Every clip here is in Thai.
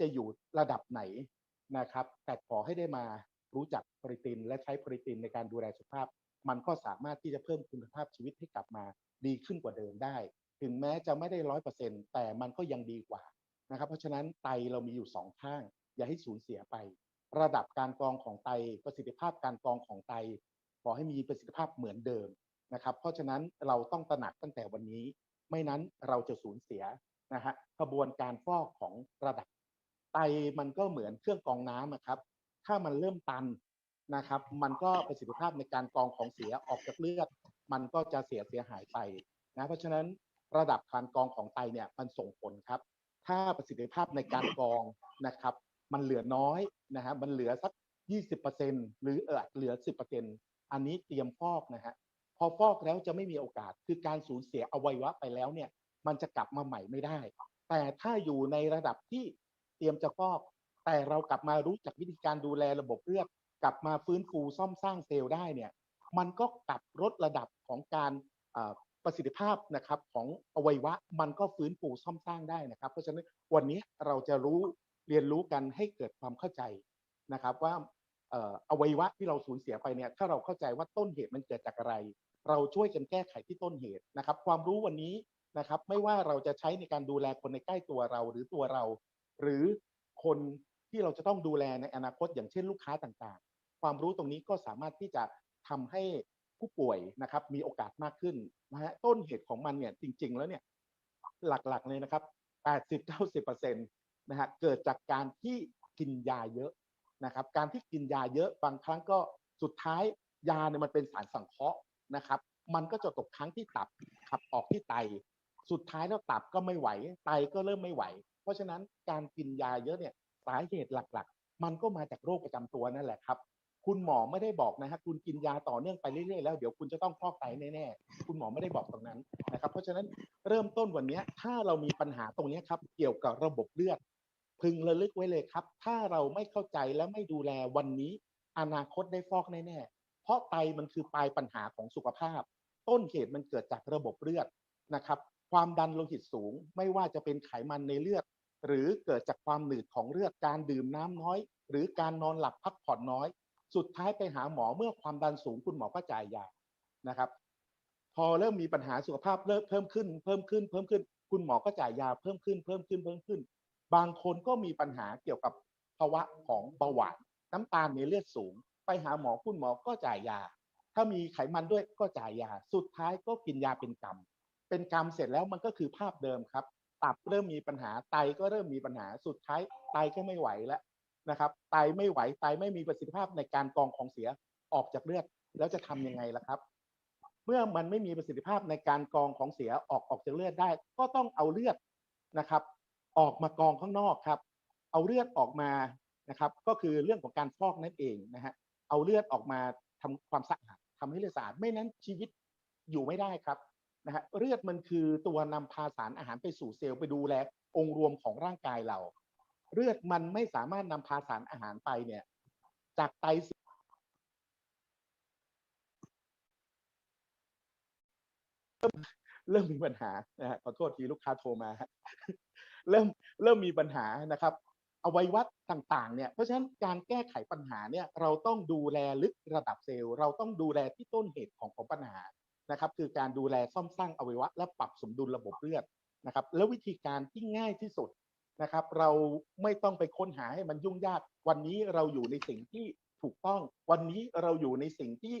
จะอยู่ระดับไหนนะครับ แต่ขอให้ได้มารู้จักโปรตีนและใช้โปรตีนในการดูแลสุขภาพ มันก็สามารถที่จะเพิ่มคุณภาพชีวิตให้กลับมาดีขึ้นกว่าเดิมได้ ถึงแม้จะไม่ได้ร้อยเปอร์เซ็นต์แต่มันก็ยังดีกว่านะครับ เพราะฉะนั้นไตเรามีอยู่สองข้าง อย่าให้สูญเสียไป ระดับการกรองของไตประสิทธิภาพการกรองของไต ขอให้มีประสิทธิภาพเหมือนเดิมนะครับ เพราะฉะนั้นเราต้องตระหนักตั้งแต่วันนี้ ไม่นั้นเราจะสูญเสียนะฮะกระบวนการฟอกของระดับ ไตมันก็เหมือนเครื่องกรองน้ำอะครับ ถ้ามันเริ่มตันนะครับ มันก็ประสิทธิภาพในการกรองของเสียออกจากเลือด มันก็จะเสียเสียหายไปนะ เพราะฉะนั้นระดับการกรองของไตเนี่ยมันส่งผลครับ ถ้าประสิทธิภาพในการกรองนะครับ มันเหลือน้อยนะฮะ มันเหลือสัก 20%หรือเออเหลือ 10%อันนี้เตรียมฟอกนะฮะ พอฟอกแล้วจะไม่มีโอกาส คือการสูญเสียอวัยวะไปแล้วเนี่ย มันจะกลับมาใหม่ไม่ได้ แต่ถ้าอยู่ในระดับที่ เตรียมจะฟอก แต่เรากลับมารู้จักวิธีการดูแลระบบเลือดกลับมาฟื้นฟูซ่อมสร้างเซลล์ได้เนี่ยมันก็กลับลดระดับของการประสิทธิภาพนะครับของอวัยวะมันก็ฟื้นฟูซ่อมสร้างได้นะครับ เพราะฉะนั้นวันนี้เราจะรู้เรียนรู้กันให้เกิดความเข้าใจนะครับว่าอวัยวะที่เราสูญเสียไปเนี่ยถ้าเราเข้าใจว่าต้นเหตุมันเกิดจากอะไร เราช่วยกันแก้ไขที่ต้นเหตุนะครับ ความรู้วันนี้นะครับไม่ว่าเราจะใช้ในการดูแลคนในใกล้ตัวเรา หรือตัวเรา หรือคนที่เราจะต้องดูแลในอนาคตอย่างเช่นลูกค้าต่างๆ ความรู้ตรงนี้ก็สามารถที่จะทำให้ผู้ป่วยนะครับมีโอกาสมากขึ้นนะฮะต้นเหตุของมันเนี่ยจริง ๆ แล้วเนี่ยหลักๆเลยนะครับ 80-90%นะฮะเกิดจากการที่กินยาเยอะนะครับ การที่กินยาเยอะบางครั้งก็สุดท้ายยาเนี่ยมันเป็นสารสังเคราะห์นะครับ มันก็จะตกค้างที่ตับขับออกที่ไต สุดท้ายแล้วตับก็ไม่ไหว ไตก็เริ่มไม่ไหว ราะฉะนั้นการกินยาเยอะเนี่ยสาเหตุหลักๆ มันก็มาจากโรคประจำตัวนั่นแหละครับ คุณหมอไม่ได้บอกนะฮะคุณกินยาต่อเนื่องไปเรื่อยๆแล้วเดี๋ยวคุณจะต้องฟอกไตแน่ๆคุณหมอไม่ได้บอกตรงนั้นนะครับ เพราะฉะนั้นเริ่มต้นวันนี้ถ้าเรามีปัญหาตรงนี้ครับเกี่ยวกับระบบเลือด พึงระลึกไว้เลยครับ ถ้าเราไม่เข้าใจและไม่ดูแลวันนี้ อนาคตได้ฟอกแน่ๆเพราะไตมันคือปลายปัญหาของสุขภาพ ต้นเหตุมันเกิดจากระบบเลือดนะครับความดันโลหิตสูง ไม่ว่าจะเป็นไขมันในเลือด หรือเกิดจากความหนืดของเลือดการดื่มน้ำน้อย หรือการนอนหลับพักผ่อนน้อย สุดท้ายไปหาหมอเมื่อความดันสูงคุณหมอก็จ่ายยานะครับ พอเริ่มมีปัญหาสุขภาพเริ่มเพิ่มขึ้น เพิ่มขึ้น เพิ่มขึ้น คุณหมอก็จ่ายยาเพิ่มขึ้น เพิ่มขึ้น เพิ่มขึ้น บางคนก็มีปัญหาเกี่ยวกับภาวะของเบาหวานน้ำตาลในเลือดสูง ไปหาหมอคุณหมอก็จ่ายยา ถ้ามีไขมันด้วยก็จ่ายยา สุดท้ายก็กินยาเป็นกรรม เป็นกรรมเสร็จแล้วมันก็คือภาพเดิมครับ ตับเริ่มมีปัญหาไตก็เริ่มมีปัญหาสุดท้ายไตก็ไม่ไหวแล้วนะครับไตไม่ไหวไตไม่มีประสิทธิภาพในการกรองของเสียออกจากเลือดแล้วจะทำยังไงล่ะครับ เมื่อมันไม่มีประสิทธิภาพในการกรองของเสียออกออกจากเลือดได้ ก็ต้องเอาเลือดนะครับ ออกมากรองข้างนอกครับ เอาเลือดออกมานะครับ ก็คือเรื่องของการฟอกนั่นเองนะฮะเอาเลือดออกมาทำความสะอาดทำให้เลือดสะอาดไม่นั้นชีวิตอยู่ไม่ได้ครับ นะฮะเลือดมันคือตัวนำพาสารอาหารไปสู่เซลล์ไปดูแลองค์รวมของร่างกายเรา เลือดมันไม่สามารถนำพาสารอาหารไปเนี่ย จากไตเริ่มเริ่มมีปัญหานะฮะขอโทษทีลูกค้าโทรมา เริ่มเริ่มมีปัญหานะครับอวัยวะต่างๆ เนี่ย เพราะฉะนั้นการแก้ไขปัญหาเนี่ย เราต้องดูแลลึกระดับเซลล์ เราต้องดูแลที่ต้นเหตุของของปัญหา นะครับคือการดูแลซ่อมสร้างอวัยวะ และปรับสมดุลระบบเลือดนะครับแล้ววิธีการที่ง่ายที่สุดนะครับ เราไม่ต้องไปค้นหาให้มันยุ่งยาก วันนี้เราอยู่ในสิ่งที่ถูกต้อง วันนี้เราอยู่ในสิ่งที่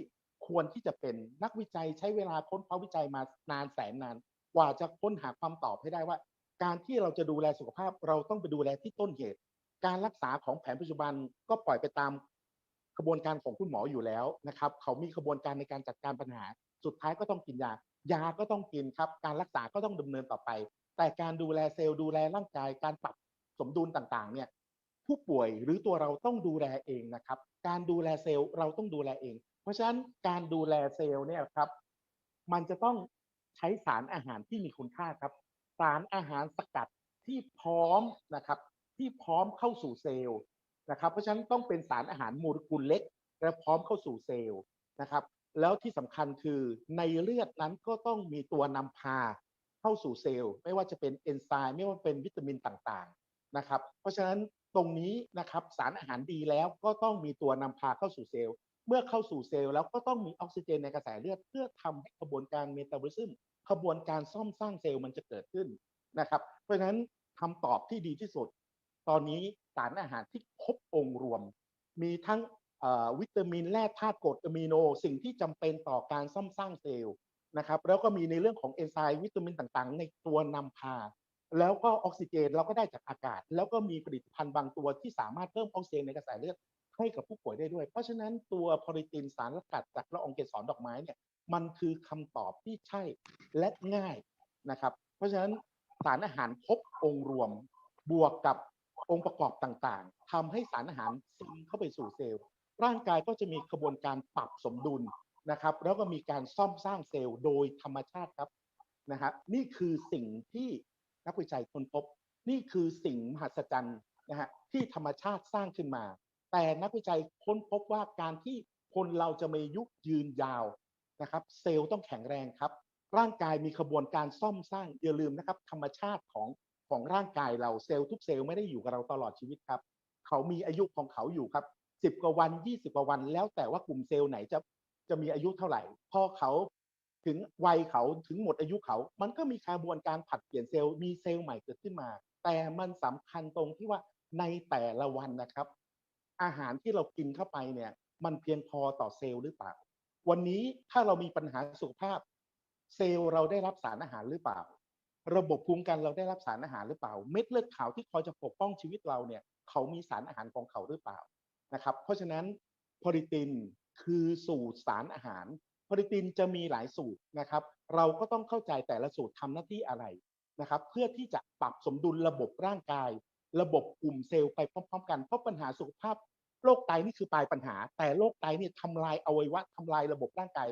ควรที่จะเป็นนักวิจัยใช้เวลาค้นคว้าวิจัยมานานแสนนาน กว่าจะค้นหาคำตอบให้ได้ว่า การที่เราจะดูแลสุขภาพเราต้องไปดูแลที่ต้นเหตุ การรักษาของแผนปัจจุบันก็ปล่อยไปตามกระบวนการของคุณหมออยู่แล้วนะครับ เขามีกระบวนการในการจัดการปัญหา สุดท้ายก็ต้องกินยายาก็ต้องกินครับ การรักษาก็ต้องดำเนินต่อไป แต่การดูแลเซลล์ดูแลร่างกายการปรับสมดุลต่างๆเนี่ยผู้ป่วยหรือตัวเราต้องดูแลเองนะครับ การดูแลเซลล์เราต้องดูแลเอง เพราะฉะนั้นการดูแลเซลล์เนี่ยครับมันจะต้องใช้สารอาหารที่มีคุณค่าครับ สารอาหารสกัดที่พร้อมนะครับที่พร้อมเข้าสู่เซลล์นะครับ เพราะฉะนั้นต้องเป็นสารอาหารโมเลกุลเล็ก และพร้อมเข้าสู่เซลล์นะครับ แล้วที่สำคัญคือในเลือดนั้นก็ต้องมีตัวนำพาเข้าสู่เซลล์ ไม่ว่าจะเป็นเอนไซม์ไม่ว่าเป็นวิตามินต่างๆนะครับเพราะฉะนั้นตรงนี้นะครับสารอาหารดีแล้วก็ต้องมีตัวนำพาเข้าสู่เซลล์ เมื่อเข้าสู่เซลล์แล้วก็ต้องมีออกซิเจนในกระแสเลือด เพื่อทำให้กระบวนการเมตาบอลิซึมกระบวนการซ่อมสร้างเซลล์มันจะเกิดขึ้นนะครับ เพราะฉะนั้นคำตอบที่ดีที่สุด ตอนนี้สารอาหารที่ครบองค์รวม มีทั้ง วิตามินแร่ธาตุกรดอะมิโน สิ่งที่จำเป็นต่อการซ่อมสร้างเซลล์นะครับแล้วก็มีในเรื่องของเอนไซม์วิตามินต่างๆ ในตัวนำพา แล้วก็ออกซิเจนเราก็ได้จากอากาศ แล้วก็มีผลิตภัณฑ์บางตัวที่สามารถเพิ่มออกซิเจนในกระแสเลือดให้กับผู้ป่วยได้ด้วย เพราะฉะนั้นตัวพอริตินสารสกัดจากละอองเกสรดอกไม้เนี่ยมันคือคำตอบที่ใช่และง่ายนะครับ เพราะฉะนั้นสารอาหารครบองค์รวมบวกกับองค์ประกอบต่างๆทำให้สารอาหารซึมเข้าไปสู่เซลล์ ร่างกายก็จะมีกระบวนการปรับสมดุลนะครับ แล้วก็มีการซ่อมสร้างเซลล์โดยธรรมชาติครับนะครับนี่คือสิ่งที่นักวิจัยค้นพบ นี่คือสิ่งมหัศจรรย์นะฮะที่ธรรมชาติสร้างขึ้นมา แต่นักวิจัยค้นพบว่าการที่คนเราจะมีอายุยืนยาวนะครับ เซลล์ต้องแข็งแรงครับ ร่างกายมีกระบวนการซ่อมสร้างอย่าลืมนะครับ ธรรมชาติของของร่างกายเราเซลล์ทุกเซลล์ไม่ได้อยู่กับเราตลอดชีวิตครับ เขามีอายุของเขาอยู่ครับ สิบกว่าวันยี่สิบกว่าวัน แล้วแต่ว่ากลุ่มเซลล์ไหนจะจะมีอายุเท่าไหร่ พอเขาถึงวัยเขาถึงหมดอายุเขา มันก็มีกระบวนการผัดเปลี่ยนเซลล์มีเซลล์ใหม่เกิดขึ้นมา แต่มันสำคัญตรงที่ว่าในแต่ละวันนะครับ อาหารที่เรากินเข้าไปเนี่ย มันเพียงพอต่อเซลล์หรือเปล่า วันนี้ถ้าเรามีปัญหาสุขภาพ เซลล์เราได้รับสารอาหารหรือเปล่า ระบบภูมิคุ้มกันเราได้รับสารอาหารหรือเปล่า เม็ดเลือดขาวที่คอยจะปกป้องชีวิตเราเนี่ย เขามีสารอาหารของเขาหรือเปล่า นะครับ เพราะฉะนั้นโพลิตินคือสูตรสารอาหารโพลิตินจะมีหลายสูตรนะครับ เราก็ต้องเข้าใจแต่ละสูตรทำหน้าที่อะไรนะครับ เพื่อที่จะปรับสมดุลระบบร่างกาย ระบบกลุ่มเซลล์ไปพร้อม ๆ กันเพราะปัญหาสุขภาพโรคไตนี่คือปลายปัญหา แต่โรคไตเนี่ยทำลายอวัยวะทำลายระบบร่างกาย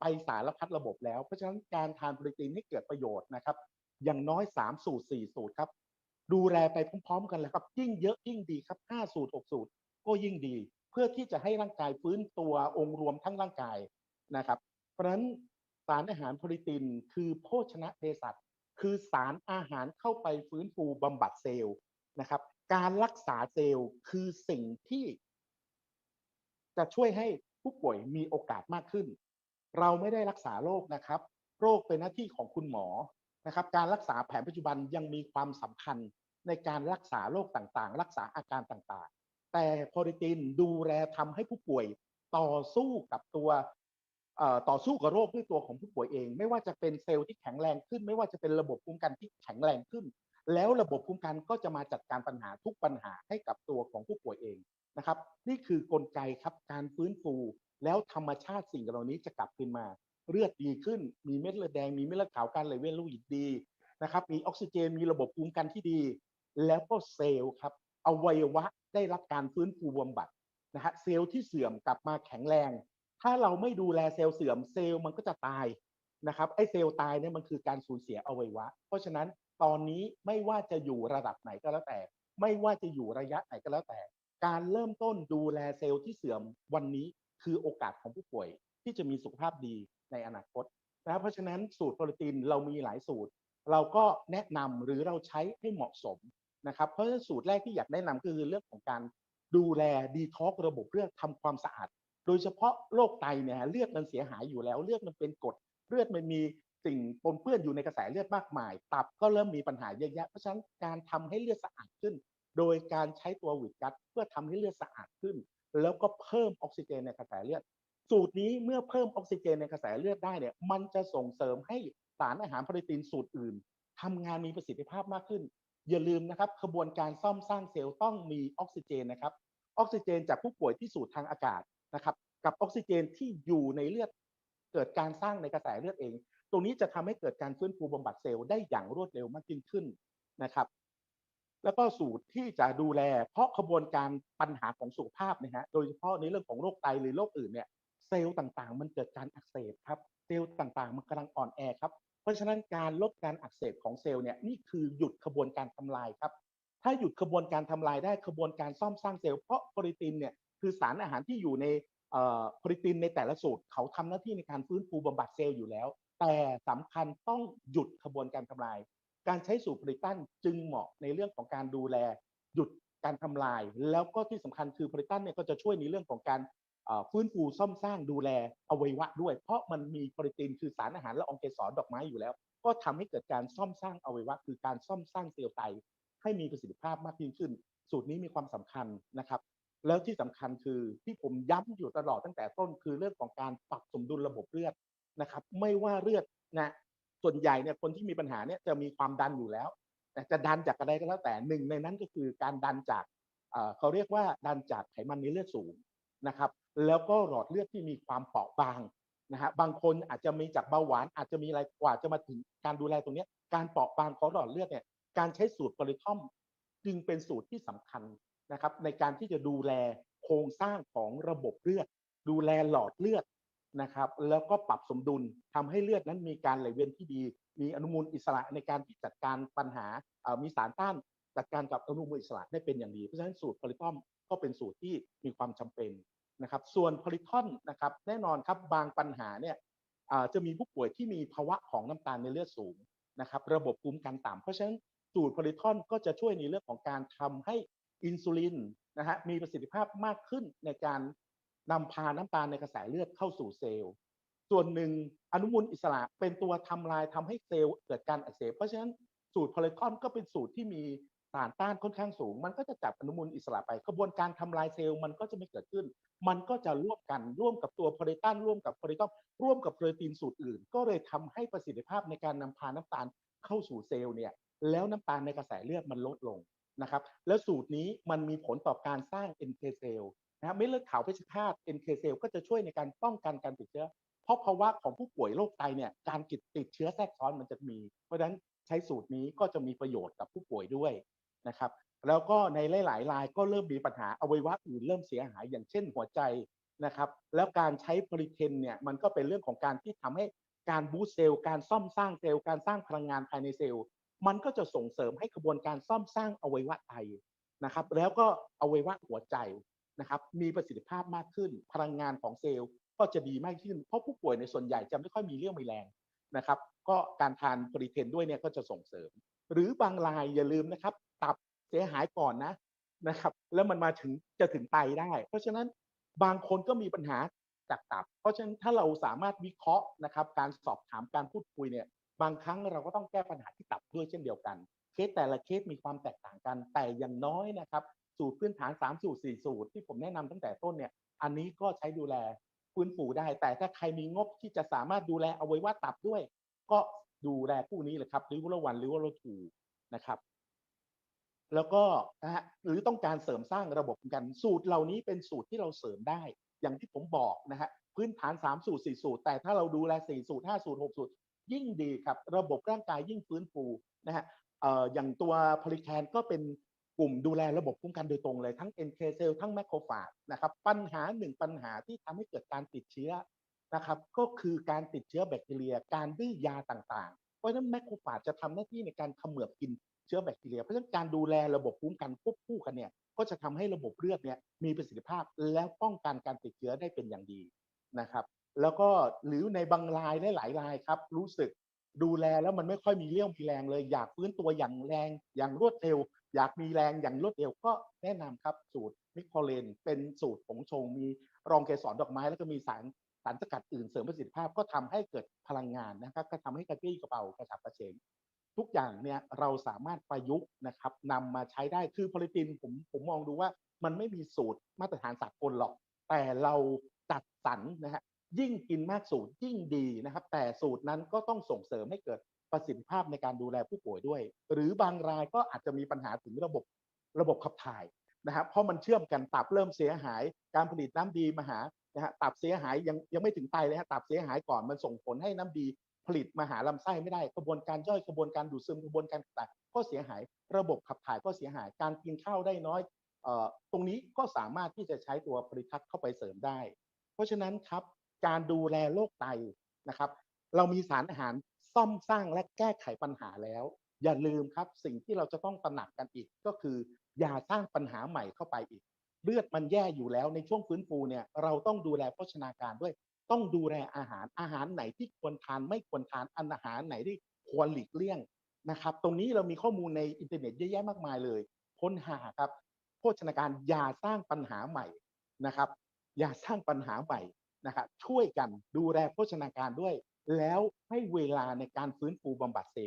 ไปสารพัดระบบแล้ว เพราะฉะนั้นการทานโปรตีนให้เกิดประโยชน์นะครับ อย่างน้อย 3 สูตร 4 สูตรครับ ดูแลไปพร้อมๆ กันเลยครับ ยิ่งเยอะยิ่งดีครับ 5 สูตร 6 สูตร ก็ยิ่งดี เพื่อที่จะให้ร่างกายฟื้นตัวองค์รวมทั้งร่างกายนะครับ เพราะฉะนั้นสารอาหารโปรตีนคือโภชนะเภสัชคือสารอาหารเข้าไปฟื้นฟูบำบัดเซลล์นะครับ การรักษาเซลล์คือสิ่งที่ จะช่วยให้ผู้ป่วยมีโอกาสมากขึ้น เราไม่ได้รักษาโรคนะครับ โรคเป็นหน้าที่ของคุณหมอนะครับ การรักษาแผนปัจจุบันยังมีความสำคัญในการรักษาโรคต่างๆ รักษาอาการต่างๆ แต่โพลิตินดูแลทำให้ผู้ป่วยต่อสู้กับตัวต่อสู้กับโรคด้วยตัวของผู้ป่วยเอง ไม่ว่าจะเป็นเซลล์ที่แข็งแรงขึ้น ไม่ว่าจะเป็นระบบภูมิคุ้มกันที่แข็งแรงขึ้น แล้วระบบภูมิคุ้มกันก็จะมาจัดการปัญหาทุกปัญหาให้กับตัวของผู้ป่วยเองนะครับ นี่คือกลไกครับการฟื้นฟูแล้วธรรมชาติสิ่งเหล่านี้จะกลับคืนมา เลือดดีขึ้น มีเม็ดเลือดแดงมีเม็ดเลือดขาวการไหลเวียนโลหิตดีนะครับมีออกซิเจนมีระบบภูมิคุ้มกันที่ดี แล้วก็เซลล์ครับอวัยวะ ได้รับการฟื้นฟูบำบัดนะฮะเซลล์ที่เสื่อมกลับมาแข็งแรง ถ้าเราไม่ดูแลเซลล์เสื่อมเซลล์มันก็จะตายนะครับไอ้เซลล์ตายเนี่ยมันคือการสูญเสียอวัยวะ เพราะฉะนั้นตอนนี้ไม่ว่าจะอยู่ระดับไหนก็แล้วแต่ ไม่ว่าจะอยู่ระยะไหนก็แล้วแต่ การเริ่มต้นดูแลเซลล์ที่เสื่อมวันนี้คือโอกาสของผู้ป่วยที่จะมีสุขภาพดีในอนาคตนะเพราะฉะนั้นสูตรโปรตีนเรามีหลายสูตร เราก็แนะนำหรือเราใช้ให้เหมาะสม นะครับเพราะฉะนั้นสูตรแรกที่อยากแนะนำก็คือเรื่องของการดูแลดีท็อกระบบเลือดทำความสะอาด โดยเฉพาะโรคไตเนี่ยเลือดมันเสียหายอยู่แล้ว เลือดมันเป็นกรดเลือดมันมีสิ่งปนเปื้อนอยู่ในกระแสเลือดมากมาย ตับก็เริ่มมีปัญหาเยอะแยะเพราะฉะนั้นการทำให้เลือดสะอาดขึ้น โดยการใช้ตัววิดกัดเพื่อทำให้เลือดสะอาดขึ้น แล้วก็เพิ่มออกซิเจนในกระแสเลือด สูตรนี้เมื่อเพิ่มออกซิเจนในกระแสเลือดได้เนี่ยมันจะส่งเสริมให้สารอาหารโปรตีนสูตรอื่นทำงานมีประสิทธิภาพมากขึ้น อย่าลืมนะครับกระบวนการซ่อมสร้างเซลล์ต้องมีออกซิเจนนะครับ ออกซิเจนจากผู้ป่วยที่สูดทางอากาศนะครับ กับออกซิเจนที่อยู่ในเลือดเกิดการสร้างในกระแสเลือดเอง ตรงนี้จะทำให้เกิดการฟื้นฟูบำบัดเซลล์ได้อย่างรวดเร็วมากยิ่งขึ้นนะครับ แล้วก็สูตรที่จะดูแล เพราะขบวนการปัญหาของสุขภาพนะฮะโดยเฉพาะในเรื่องของโรคไตหรือโรคอื่นเนี่ยเซลล์ต่างๆ มันเกิดการอักเสบครับเซลล์ต่างๆ มันกำลังอ่อนแอครับ เพราะฉะนั้นการลดการอักเสบของเซลล์เนี่ยนี่คือหยุดขบวนการทำลายครับ ถ้าหยุดขบวนการทำลายได้ขบวนการซ่อมสร้างเซลล์เพราะโปรตีนเนี่ยคือสารอาหารที่อยู่ในโปรตีนในแต่ละสูตรเขาทำหน้าที่ในการฟื้นฟูบำบัดเซลล์อยู่แล้ว แต่สำคัญต้องหยุดขบวนการทำลาย การใช้สูตรผลิตันจึงเหมาะในเรื่องของการดูแล หยุดการทำลาย แล้วก็ที่สำคัญคือผลิตันเนี่ยก็จะช่วยในเรื่องของการ ฟื้นฟูซ่อมสร้างดูแลอวัยวะด้วย เพราะมันมีโปรตีนคือสารอาหารและองค์เกสรดอกไม้อยู่แล้ว ก็ทำให้เกิดการซ่อมสร้างอวัยวะ คือการซ่อมสร้างเซลล์ไตให้มีประสิทธิภาพมากยิ่งขึ้น สูตรนี้มีความสำคัญนะครับ แล้วที่สำคัญคือที่ผมย้ำอยู่ตลอดตั้งแต่ต้นคือเรื่องของการปรับสมดุลระบบเลือดนะครับ ไม่ว่าเลือดนะส่วนใหญ่เนี่ยคนที่มีปัญหาเนี่ยจะมีความดันอยู่แล้วแต่จะดันจากอะไรก็แล้วแต่หนึ่งในนั้นก็คือการดันจากอ่อเขาเรียกว่าดันจากไขมันในเลือดสูงนะครับ แล้วก็หลอดเลือดที่มีความเปราะบางนะฮะบางคนอาจจะมีจากเบาหวานอาจจะมีอะไรกว่าจะมาถึงการดูแลตรงนี้การเปราะบางของหลอดเลือดเนี่ยการใช้สูตรโพลิทอมจึงเป็นสูตรที่สำคัญนะครับในการที่จะดูแลโครงสร้างของระบบเลือด ดูแลหลอดเลือดนะครับแล้วก็ปรับสมดุลทำให้เลือดนั้นมีการไหลเวียนที่ดี มีอนุมูลอิสระในการที่จัดการปัญหามีสารต้านจัดการกับอนุมูลอิสระได้เป็นอย่างดีเพราะฉะนั้นสูตรโพลิทอมก็เป็นสูตรที่มีความจำเป็น นะครับส่วนโพลิทอนนะครับแน่นอนครับบางปัญหาเนี่ยจะมีผู้ป่วยที่มีภาวะของน้ำตาลในเลือดสูงนะครับระบบภูมิกันต่ำเพราะฉะนั้นสูตรโพลิทอนก็จะช่วยในเรื่องของการทำให้อินซูลินนะฮะมีประสิทธิภาพมากขึ้นในการนำพาน้ำตาลในกระแสเลือดเข้าสู่เซลล์ ส่วนหนึ่งอนุมูลอิสระเป็นตัวทำลายทำให้เซลล์เกิดการอักเสบเพราะฉะนั้นสูตรพอลิคอนก็เป็นสูตรที่มี สารต้านค่อนข้างสูง มันก็จะจับอนุมูลอิสระไปกระบวนการทำลายเซลล์มันก็จะไม่เกิดขึ้น มันก็จะร่วมกันร่วมกับตัวโพลิตันร่วมกับโพลิตอมร่วมกับโปรตีนสูตรอื่น ก็เลยทำให้ประสิทธิภาพในการนำพาน้ำตาลเข้าสู่เซลล์เนี่ยแล้วน้ำตาลในกระแสเลือดมันลดลงนะครับแล้วสูตรนี้มันมีผลต่อการสร้าง NK เซลล์นะฮะเม็ดเลือดขาวเพชฌฆาต NK เซลล์ก็จะช่วยในการป้องกันการติดเชื้อ เพราะภาวะของผู้ป่วยโรคไตเนี่ยการติดติดเชื้อแทรกซ้อนมันจะมี เพราะฉะนั้นใช้สูตรนี้ก็จะมีประโยชน์กับผู้ป่วยด้วย นะครับแล้วก็ในหลายๆรายก็เริ่มมีปัญหาอวัยวะอื่นเริ่มเสียหายอย่างเช่นหัวใจนะครับแล้วการใช้โพลิเทนเนี่ยมันก็เป็นเรื่องของการที่ทำให้การบูสต์เซลล์การซ่อมสร้างเซลล์การสร้างพลังงานภายในเซลล์ มันก็จะส่งเสริมให้กระบวนการซ่อมสร้างอวัยวะไตนะครับแล้วก็อวัยวะหัวใจนะครับมีประสิทธิภาพมากขึ้น พลังงานของเซลล์ก็จะดีมากขึ้น เพราะผู้ป่วยในส่วนใหญ่จะไม่ค่อยมีเรี่ยวมีแรงนะครับก็การทานโปรตีนด้วยเนี่ยก็จะส่งเสริม หรือบางรายอย่าลืมนะครับ เสียหายก่อนนะนะครับ แล้วมันมาถึงจะถึงไตได้ เพราะฉะนั้นบางคนก็มีปัญหาจากตับ เพราะฉะนั้นถ้าเราสามารถวิเคราะห์นะครับ การสอบถามการพูดคุยเนี่ย บางครั้งเราก็ต้องแก้ปัญหาที่ตับด้วยเช่นเดียวกัน เคสแต่ละเคสมีความแตกต่างกัน แต่อย่างน้อยนะครับ สูตรพื้นฐาน 3 สูตร 4 สูตร ที่ผมแนะนำตั้งแต่ต้นเนี่ย อันนี้ก็ใช้ดูแลฟื้นฟูได้ แต่ถ้าใครมีงบที่จะสามารถดูแลเอาไวัยวะตับด้วย ก็ดูแลผู้นี้เลยครับริวละวันริวละทูนะครับ แล้วก็นะฮะหรือต้องการเสริมสร้างระบบกันสูตรเหล่านี้เป็นสูตรที่เราเสริมได้ อย่างที่ผมบอกนะฮะพื้นฐาน3สูตร4สูตร แต่ถ้าเราดูแล4สูตร5สูตร6สูตร ยิ่งดีครับ ระบบร่างกายยิ่งฟื้นฟูนะฮะเอ่ออย่างตัวพลิแคนก็เป็นกลุ่มดูแลระบบคุ้มกันโดยตรงเลยทั้ง NK เซลล์ทั้งแมคโครฟาจนะครับปัญหาหนึ่งปัญหาที่ทำให้เกิดการติดเชื้อนะครับก็คือการติดเชื้อแบคทีเรีย การดื้อยาต่างๆ เพราะฉะนั้นแมคโครฟาจจะทำหน้าที่ในการเขมือบกิน เชื้อแบคทีเรีย เพราะฉะนั้นการดูแลระบบคุ้มกันควบคู่กันเนี่ยก็จะทำให้ระบบเลือดเนี่ยมีประสิทธิภาพและป้องกันการติดเชื้อได้เป็นอย่างดีนะครับ แล้วก็หรือในบางรายและหลายรายครับ รู้สึกดูแลแล้วมันไม่ค่อยมีเรี่ยวมีแรงเลย อยากฟื้นตัวอย่างแรงอย่างรวดเร็ว อยากมีแรงอย่างรวดเร็วก็แนะนำครับสูตรมิโคเลน เป็นสูตรผงชง มีรองเกสรดอกไม้แล้วก็มีสารสารสกัดอื่นเสริมประสิทธิภาพก็ทำให้เกิดพลังงานนะครับก็ทำให้กระปี้กระเป๋ากระฉับกระเฉง ทุกอย่างเนี่ยเราสามารถประยุกต์นะครับนำมาใช้ได้คือโพลิตินผมผมมองดูว่ามันไม่มีสูตรมาตรฐานสากลหรอก แต่เราจัดสรรนะฮะยิ่งกินมากสูตรยิ่งดีนะครับ แต่สูตรนั้นก็ต้องส่งเสริมให้เกิดประสิทธิภาพในการดูแลผู้ป่วยด้วย หรือบางรายก็อาจจะมีปัญหาถึงระบบระบบขับถ่ายนะครับเพราะมันเชื่อมกันตับเริ่มเสียหาย การผลิตน้ำดีมาหานะฮะตับเสียหายยังยังไม่ถึงไตเลยฮะตับเสียหายก่อนมันส่งผลให้น้ำดี ลิตมาหาลำไส้ไม่ได้กระบวนการย่อยกระบวนการดูดซึมกระบวนการต่างก็เสียหาย ระบบขับถ่ายก็เสียหาย การกินข้าวได้น้อยออตรงนี้ก็สามารถที่จะใช้ตัวผลิตทัศน์เข้าไปเสริมได้ เพราะฉะนั้นครับการดูแลโรคไตนะครับ เรามีสารอาหารซ่อมสร้างและแก้ไขปัญหาแล้ว อย่าลืมครับสิ่งที่เราจะต้องตระหนักกันอีก ก็คืออย่าสร้างปัญหาใหม่เข้าไปอีก เลือดมันแย่อยู่แล้วในช่วงฟื้นฟูเนี่ยเราต้องดูแลโภชนาการด้วย ต้องดูแลอาหารอาหารไหนที่ควรทานไม่ควรทานอันอาหารไหนที่ควรหลีกเลี่ยงนะครับ ตรงนี้เรามีข้อมูลในอินเทอร์เน็ตเยอะแยะมากมายเลยค้นหาครับโภชนาการอย่าสร้างปัญหาใหม่นะครับ อย่าสร้างปัญหาใหม่นะครับช่วยกันดูแลโภชนาการด้วย แล้วให้เวลาในการฟื้นฟูบำบัดเส